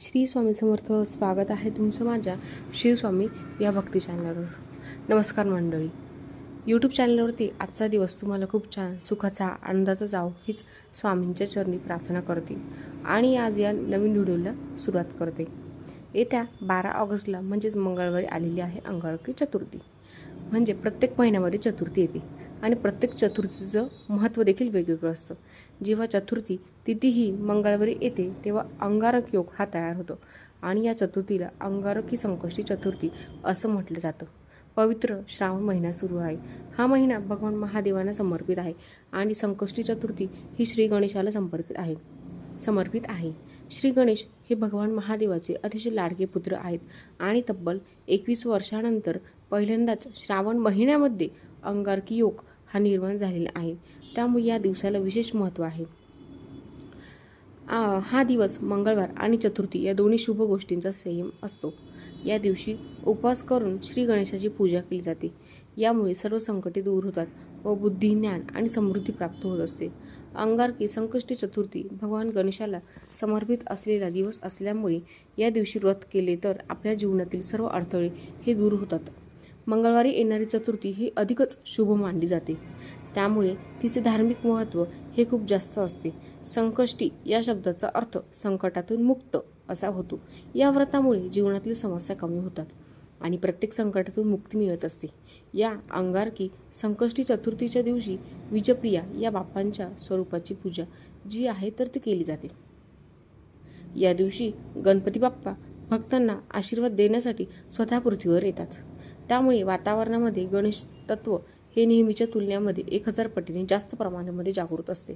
श्री स्वामी समर्थ स्वागत आहे तुमचं माझ्या श्री स्वामी या भक्ती चॅनलवर नमस्कार मंडळी. यूट्यूब चॅनलवरती आजचा दिवस तुम्हाला खूप छान सुखाचा आनंदाचा जाव हीच स्वामींच्या चरणी प्रार्थना करते आणि आज या नवीन व्हिडिओला सुरुवात करते. येत्या बारा ऑगस्टला म्हणजेच मंगळवारी आलेली आहे अंगारकी चतुर्थी. म्हणजे प्रत्येक महिन्यामध्ये चतुर्थी येते. आणि प्रत्येक चतुर्थीचं महत्त्व देखील वेगवेगळं असतं. जेव्हा चतुर्थी तिथीही मंगळवारी येते तेव्हा अंगारक योग हा तयार होतो. आणि या चतुर्थीला अंगारकी संकष्टी चतुर्थी असं म्हटलं जातं. पवित्र श्रावण महिना सुरू आहे. हा महिना भगवान महादेवांना समर्पित आहे आणि संकष्टी चतुर्थी ही श्री गणेशाला समर्पित आहे. समर्पित आहे. श्री गणेश हे भगवान महादेवाचे अतिशय लाडके पुत्र आहेत आणि तब्बल एकवीस वर्षानंतर पहिल्यांदाच श्रावण महिन्यामध्ये अंगारकी योग हा निर्माण झालेला आहे. त्यामुळे या दिवसाला विशेष महत्त्व आहे. आ, हा दिवस मंगळवार आणि चतुर्थी या दोन्ही शुभ गोष्टींचा संयम असतो. या दिवशी उपवास करून श्री गणेशाची पूजा केली जाते. यामुळे सर्व संकटे दूर होतात व बुद्धी ज्ञान आणि समृद्धी प्राप्त होत असते. अंगारकी संकष्टी चतुर्थी भगवान गणेशाला समर्पित असलेला दिवस असल्यामुळे या दिवशी व्रत केले तर आपल्या जीवनातील सर्व अडथळे हे दूर होतात. मंगळवारी येणारी चतुर्थी ही अधिकच शुभ मानली जाते. त्यामुळे तिचे धार्मिक महत्त्व हे खूप जास्त असते. संकष्टी या शब्दाचा अर्थ संकटातून मुक्त असा होतो. या व्रतामुळे जीवनातील समस्या कमी होतात आणि प्रत्येक संकटातून मुक्ती मिळत असते. या अंगारकी संकष्टी चतुर्थीच्या दिवशी विजप्रिया या बाप्पांच्या स्वरूपाची पूजा जी आहे तर ती केली जाते. या दिवशी गणपती बाप्पा भक्तांना आशीर्वाद देण्यासाठी स्वतः पृथ्वीवर येतात. त्यामुळे वातावरणामध्ये गणेश तत्व हे नेहमीच्या तुलनेमध्ये एक हजार पटीने जास्त प्रमाणामध्ये जागृत असते.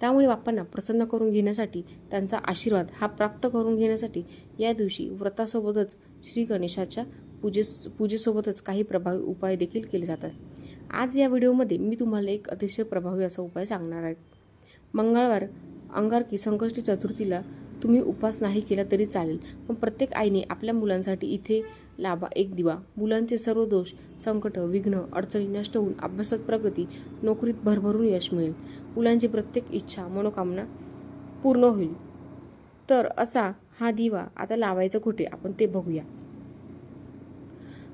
त्यामुळे बाप्पांना प्रसन्न करून घेण्यासाठी त्यांचा आशीर्वाद हा प्राप्त करून घेण्यासाठी या दिवशी व्रतासोबतच श्री गणेशाच्या पूजेस पूजेसोबतच काही प्रभावी उपाय देखील केले जातात. आज या व्हिडिओमध्ये मी तुम्हाला एक अतिशय प्रभावी असा उपाय सांगणार आहे. मंगळवार अंगारकी संकष्टी चतुर्थीला तुम्ही उपवास नाही केला तरी चालेल पण प्रत्येक आईने आपल्या मुलांसाठी इथे लाभा एक दिवा. मुलांचे सर्व दोष संकट विघ्न अडचणी नष्ट होऊन अभ्यासात प्रगती नोकरीत भरभरून यश मिळेल. मुलांची प्रत्येक इच्छा मनोकामना पूर्ण होईल. तर असा हा दिवा आता लावायचं कुठे? आपण ते बघूया.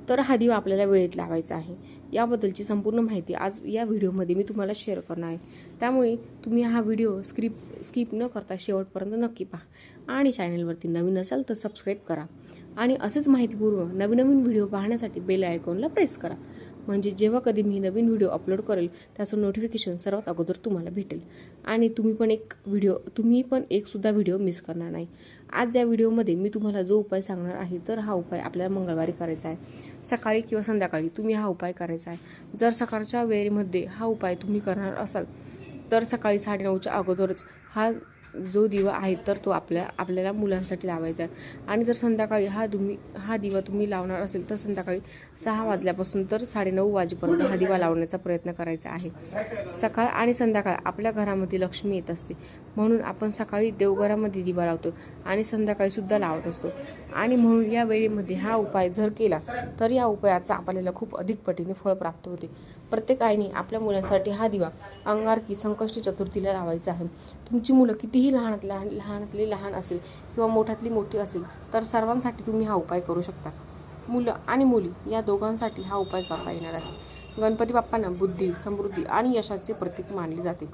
तर हा दिवा आपल्याला वेळेत लावायचा आहे. याबद्दलची संपूर्ण माहिती आज या व्हिडिओमध्ये मी तुम्हाला शेअर करणार आहे. त्यामुळे तुम्ही हा व्हिडिओ स्क्रिप स्किप न करता शेवटपर्यंत नक्की पहा. आणि चॅनलवरती नवीन असाल तर सबस्क्राईब करा. आणि असेच माहितीपूर्व नवीन नवीन व्हिडिओ पाहण्यासाठी बेल आयकॉनला प्रेस करा. म्हणजे जेव्हा कधी मी नवीन व्हिडिओ अपलोड करेल त्याचं नोटिफिकेशन सर्वात अगोदर तुम्हाला भेटेल. आणि तुम्ही पण एक व्हिडिओ तुम्ही पण एकसुद्धा व्हिडिओ मिस करणार नाही. आज या व्हिडिओमध्ये मी तुम्हाला जो उपाय सांगणार आहे तर हा उपाय आपल्याला मंगळवारी करायचा आहे. सकाळी किंवा संध्याकाळी तुम्ही हा उपाय करायचा आहे. जर सकाळच्या वेळेमध्ये हा उपाय तुम्ही करणार असाल तर सकाळी साडेनऊच्या अगोदरच हा जो दिवा आहे तर तो आपल्या आपल्याला मुलांसाठी लावायचा आहे. आणि जर संध्याकाळी हा तुम्ही हा दिवा तुम्ही लावणार असेल तर संध्याकाळी सहा वाजल्यापासून तर साडेनऊ वाजेपर्यंत हा दिवा लावण्याचा प्रयत्न करायचा आहे. सकाळ आणि संध्याकाळ आपल्या घरामध्ये लक्ष्मी येत असते. म्हणून आपण सकाळी देवघरामध्ये दिवा लावतो आणि संध्याकाळी सुद्धा लावत असतो. आणि म्हणून या वेळेमध्ये हा उपाय जर केला तर या उपायाचा आपल्याला खूप अधिक पटीने फळ प्राप्त होते. प्रत्येक आईने आपल्या मुलांसाठी हा दिवा अंगारकी संकष्टी चतुर्थीला लावायचा आहे. तुमची मुलं कितीही लहानात लहान लहानातली लहान असेल किंवा मोठ्यातली मोठी असेल तर सर्वांसाठी तुम्ही हा उपाय करू शकता. मुलं आणि मुली या दोघांसाठी हा उपाय करता येणार आहे. गणपती बाप्पांना बुद्धी समृद्धी आणि यशाचे प्रतीक मानले जाते.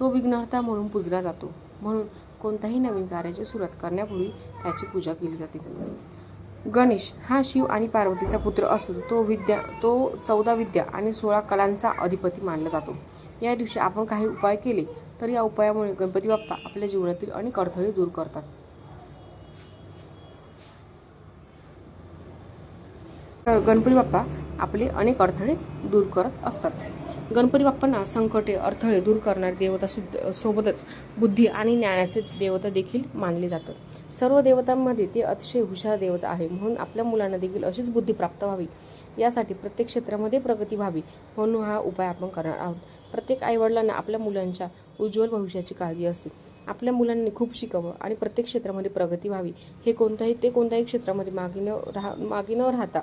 तो विघ्नहर्ता म्हणून पूजला जातो. म्हणून कोणत्याही नवीन कार्याची सुरुवात करण्यापूर्वी त्याची पूजा केली जाते. गणेश हा शिव आणि पार्वतीचा पुत्र असून तो विद्या तो चौदा विद्या आणि सोळा कलांचा अधिपती मानला जातो. या दिवशी आपण काही उपाय केले तर या उपायामुळे गणपती बाप्पा आपल्या जीवनातील अनेक अडथळे दूर करतात. तर गणपती बाप्पा आपले अनेक अडथळे दूर करत असतात. गणपती बाप्पांना संकटे अडथळे दूर करणारे देवता सुद्ध सोबतच बुद्धी आणि ज्ञानाचे देवता देखील मानले जातात. सर्व देवतांमध्ये ते अतिशय हुशार देवता आहे म्हणून आपल्या मुलांना देखील अशीच बुद्धी प्राप्त व्हावी. यासाठी प्रत्येक क्षेत्रामध्ये प्रगती व्हावी म्हणून हा उपाय आपण करणार आहोत. प्रत्येक आईवडिलांना आपल्या मुलांच्या उज्ज्वल भविष्याची काळजी असते. आपल्या मुलांनी खूप शिकावं आणि प्रत्येक क्षेत्रामध्ये प्रगती व्हावी. हे कोणत्याही ते कोणत्याही क्षेत्रामध्ये मागे न राहा मागे न राहता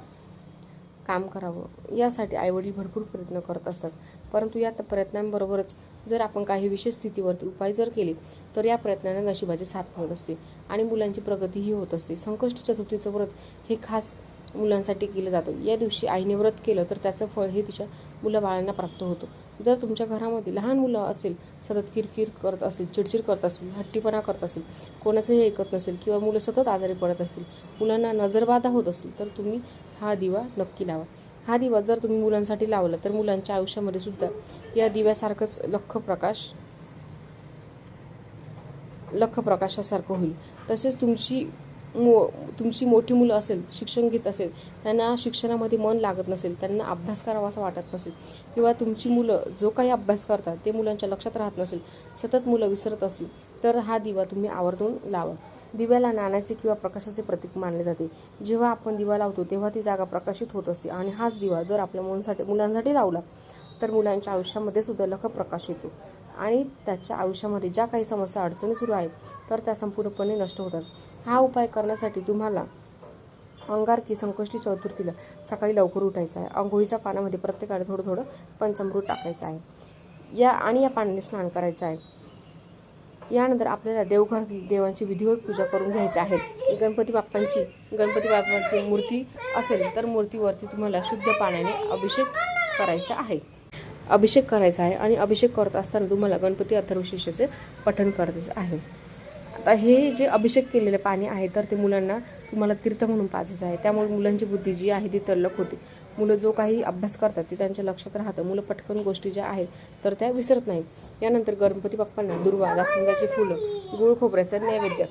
काम करावं. यासाठी आईवडील भरपूर प्रयत्न करत असतात. परंतु या प्रयत्नांबरोबरच जर आपण काही विशेष स्थितीवरती उपाय जर केले तर या प्रयत्नांना नशिबाची साथ मिळत असते आणि मुलांची प्रगतीही होत असते. संकष्ट चतुर्थीचं व्रत हे खास मुलांसाठी केलं जातं. या दिवशी आईने व्रत केलं तर त्याचं फळ हे तिच्या मुलाबाळांना प्राप्त होतं. जर तुमच्या घरामध्ये लहान मुलं असेल सतत किरकिर करत असेल चिडचिड करत असेल हट्टीपणा करत असेल कोणाचंही ऐकत नसेल किंवा मुलं सतत आजारी पडत असतील मुलांना नजरबाधा होत असेल तर तुम्ही हा दिवा नक्की लावा. हा दिवा जर तुम्ही मुलांसाठी लावला तर मुलांच्या आयुष्यामध्ये सुद्धा या दिव्यासारखंच लख प्रकाश लख प्रकाशासारखं होईल. तसेच तुमची मो तुमची मोठी मुलं असेल शिक्षण घेत असेल त्यांना शिक्षणामध्ये मन लागत नसेल त्यांना अभ्यास करावा असं वाटत नसेल किंवा तुमची मुलं जो काही अभ्यास करतात ते मुलांच्या लक्षात राहत नसेल सतत मुलं विसरत असतील तर हा दिवा तुम्ही आवर्जून लावा. दिव्याला नाण्याचे किंवा प्रकाशाचे प्रतीक मानले जाते. जेव्हा आपण दिवा लावतो तेव्हा ती जागा प्रकाशित होत असते. आणि हाच दिवा जर आपल्या मुलांसाठी मुलांसाठी लावला तर मुलांच्या आयुष्यामध्ये सुद्धा लख प्रकाश येतो. आणि त्याच्या आयुष्यामध्ये ज्या काही समस्या अडचणी सुरू आहेत तर त्या संपूर्णपणे नष्ट होतात. हा उपाय करण्यासाठी तुम्हाला अंगारकी संकष्टी चतुर्थीला सकाळी लवकर उठायचं आहे. आंघोळीच्या पाण्यामध्ये प्रत्येकाने थोडं थोडं पंचामृत टाकायचं आहे. या आणि या पाण्याने स्नान करायचं आहे. यानंतर आपल्याला देवघर देवांची विधिवत पूजा करून घ्यायची आहे. गणपती बाप्पांची गणपती बाप्पांची मूर्ती असेल तर मूर्तीवरती तुम्हाला शुद्ध पाण्याने अभिषेक करायचा आहे. अभिषेक करायचा आहे आणि अभिषेक करत असताना तुम्हाला गणपती अथर्वशीर्षाचे पठण करायचं आहे. आता हे जे अभिषेक केलेले पाणी आहे तर ते मुलांना तुम्हाला तीर्थ म्हणून पाजायचं आहे. त्यामुळे मुलांची बुद्धी जी आहे ती तल्लक होते. मुलं जो काही अभ्यास करतात ते त्यांच्या लक्षात राहतं. मुलं पटकन गोष्टी ज्या आहेत तर त्या विसरत नाहीत. यानंतर गणपती बाप्पांना दुर्वा जास्वंदाची फुलं गुळ खोबऱ्याचं नैवेद्य.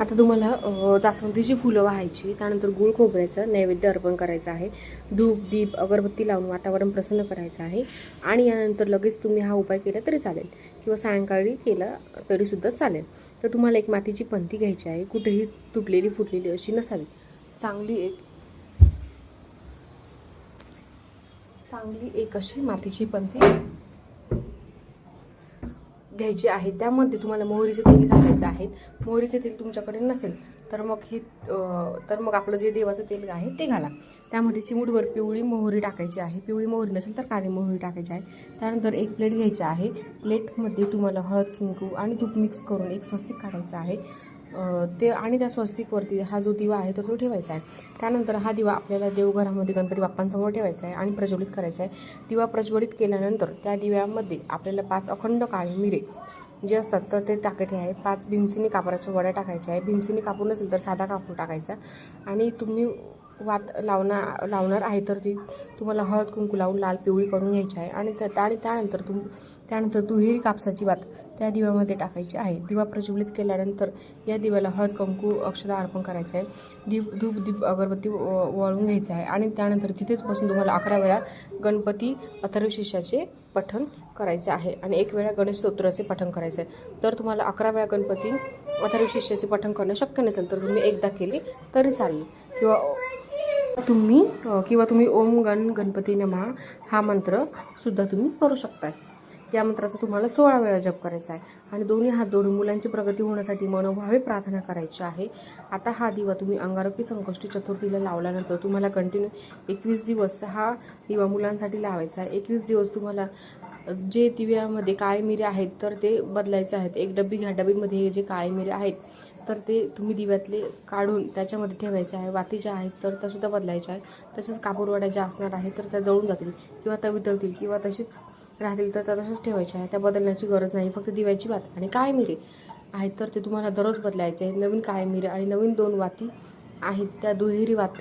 आता तुम्हाला जास्वंदीची फुलं वाहायची त्यानंतर गुळ खोबऱ्याचं नैवेद्य अर्पण करायचं आहे. धूप दीप अगरबत्ती लावून वातावरण प्रसन्न करायचं आहे. आणि यानंतर लगेच तुम्ही हा उपाय केला तरी चालेल. किंवा सायंकाळी केला तरीसुद्धा चालेल. तर तुम्हाला एक मातीची पंथी घ्यायची आहे. कुठेही तुटलेली फुटलेली अशी नसावी. चांगली एक चांगली एक अशी मातीची पंथी घ्यायची आहे त्यामध्ये तुम्हाला मोहरीचे तेल घालायचं आहे मोहरीचे तेल तुमच्याकडे नसेल तर मग हे तर मग आपलं जे देवाचं तेल आहे ते घाला. त्यामध्ये चिमूटभर पिवळी मोहरी टाकायची आहे. पिवळी मोहरी नसेल तर काळी मोहरी टाकायची आहे. त्यानंतर एक प्लेट घ्यायची आहे. प्लेटमध्ये तुम्हाला हळद किंकू आणि तूप मिक्स करून एक स्वस्तिक काढायचं आहे. ते आणि त्या स्वस्तिकवरती हा जो दिवा आहे तर तो ठेवायचा आहे. त्यानंतर हा दिवा आपल्याला देवघरामध्ये गणपती बाप्पांसमोर ठेवायचा आहे आणि प्रज्वलित करायचा आहे. दिवा प्रज्वलित केल्यानंतर त्या दिव्यामध्ये आपल्याला पाच अखंड काळे मिरे जे असतात तर ते टाकायचे आहे. पाच भीमसिनी कापडाच्या वड्या टाकायच्या आहे. भीमसिनी कापूर नसेल तर साधा कापूर टाकायचा. आणि तुम्ही वात लावणार लावणार आहे तर ती तुम्हाला हळद कुंकू लावून लाल पिवळी करून घ्यायची आहे. आणि त्या आणि त्यानंतर तुम त्यानंतर दुहेरी कापसाची वात त्या दिव्यामध्ये टाकायची आहे. दिवा प्रज्वलित केल्यानंतर या दिव्याला हळद कंकू अक्षता अर्पण करायचं आहे. दीप धूप दीप अगरबत्ती व- वळून घ्यायचं आहे. आणि त्यानंतर तिथेच बसून तुम्हाला अकरा वेळा गणपती अथर्वशीर्षाचे पठण करायचे आहे. आणि एक वेळा गणेश स्तोत्राचे पठण करायचं आहे. जर तुम्हाला अकरा वेळा गणपती अथर्वशीर्षाचे पठण करणं शक्य नसेल तर तुम्ही एकदा केले तरी चालेल. किंवा तुम्ही किंवा तुम्ही ओम गण गणपती नमा हा मंत्र सुद्धा तुम्ही करू शकताय. या मंत्राचा तुम्हाला सोळा वेळा जप करायचा आहे. आणि दोन्ही हात जोडून मुलांची प्रगती होण्यासाठी मनोभावे प्रार्थना करायची आहे. आता हा दिवा तुम्ही अंगारकी संकष्टी चतुर्थीला लावल्यानंतर तुम्हाला कंटिन्यू एकवीस दिवस हा दिवा मुलांसाठी लावायचा आहे. एकवीस दिवस तुम्हाला जे दिव्यामध्ये काळे मिरे आहेत तर ते बदलायचे आहेत. एक डबी घ्या डबीमध्ये हे जे काळे मिरे आहेत तर ते तुम्ही दिव्यातले काढून त्याच्यामध्ये ठेवायचे आहे. वाती ज्या आहेत तर त्यासुद्धा बदलायच्या आहेत. तसेच कापूरवाड्या ज्या असणार आहेत तर त्या जळून जातील किंवा त्या वितळतील किंवा तशीच राहतील तर त्या तशाच ठेवायच्या आहे त्या बदलण्याची गरज नाही फक्त दिव्याची वात आणि काळे मिरे आहेत. तर ते तुम्हाला दररोज बदलायचे आहेत. नवीन काळे मिरे आणि नवीन दोन वाती आहेत. त्या दुहेरी वात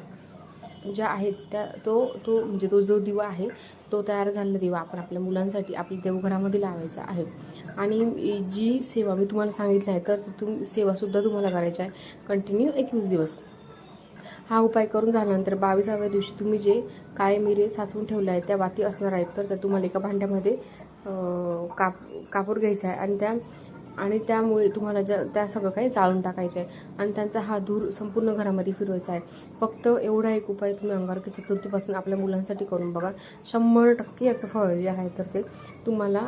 ज्या आहेत त्या तो तो म्हणजे तो जो दिवा आहे तो तयार झालेला दिवा आपण आपल्या मुलांसाठी आपल्या देवघरामध्ये लावायचा आहे. आणि जी सेवा मी तुम्हाला सांगितली आहे तर तुम सेवासुद्धा तुम्हाला करायची आहे. कंटिन्यू एकवीस दिवस. हा उपाय करून झाल्यानंतर बावीसाव्या दिवशी तुम्ही जे काळे मिरे साचवून ठेवले आहेत त्या वाती असणार आहेत. तर त्या तुम्हाला एका भांड्यामध्ये काप कापूर घ्यायचा आहे. आणि त्या आणि त्यामुळे तुम्हाला ज्या त्या सगळं काही जाळून टाकायचं आहे. आणि त्यांचा हा धूर संपूर्ण घरामध्ये फिरवायचा आहे. फक्त एवढा एक उपाय तुम्ही अंगारकी चतुर्थीपासून आपल्या मुलांसाठी करून बघा. शंभर टक्के याचं फळ जे आहे तर ते तुम्हाला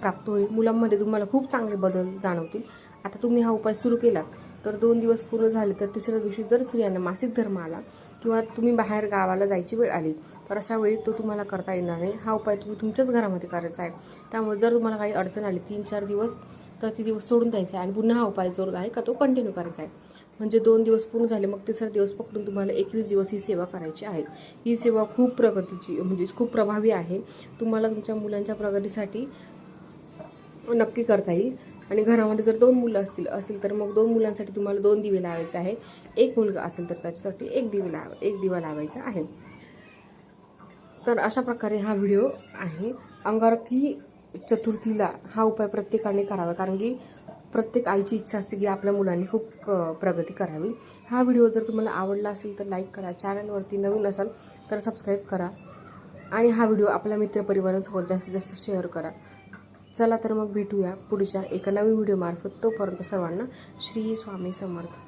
प्राप्त होईल. मुलांमध्ये तुम्हाला खूप चांगले बदल जाणवतील. आता तुम्ही हा उपाय सुरू केला. तर दोन दिवस पूर्ण झाले तर तिसऱ्या दिवशी जर स्त्रियांना मासिक धर्म आला किंवा तुम्ही बाहेर गावाला जायची वेळ आली तर अशा वेळी तो तुम्हाला करता येणार नाही. हा उपाय तुम्ही तुमच्याच घरामध्ये करायचा आहे. त्यामुळे जर तुम्हाला काही अडचण आली तीन चार दिवस तर ती दिवस सोडून द्यायचा आहे आणि पुन्हा हा उपाय जो आहे का तो कंटिन्यू करायचा आहे. म्हणजे दोन दिवस पूर्ण झाले मग तिसरा दिवस पकडून तुम्हाला एकवीस दिवस ही सेवा करायची आहे. ही सेवा खूप प्रगतीची म्हणजे खूप प्रभावी आहे. तुम्हाला तुमच्या मुलांच्या प्रगतीसाठी नक्की करता येईल. आणि घरामध्ये जर दोन मुलं असतील असेल तर मग दोन मुलांसाठी तुम्हाला दोन दिवे लावायचे आहे एक मुलगा असेल तर त्याच्यासाठी एक दिवे लाव एक दिवा लावायचा आहे. तर अशा प्रकारे हा व्हिडिओ आहे. अंगारकी चतुर्थीला हा उपाय प्रत्येकाने करावा कारण की प्रत्येक आईची इच्छा असते की आपल्या मुलांनी खूप प्रगती करावी. हा व्हिडिओ जर तुम्हाला आवडला असेल तर लाईक करा चॅनलवरती नवीन असाल तर सबस्क्राईब करा. आणि हा व्हिडिओ आपल्या मित्रपरिवारांसोबत जास्तीत जास्त शेअर करा. चला तर मग भेटूया पुढच्या एका नवीन व्हिडिओमार्फत तोपर्यंत सर्वांना श्री स्वामी समर्थ.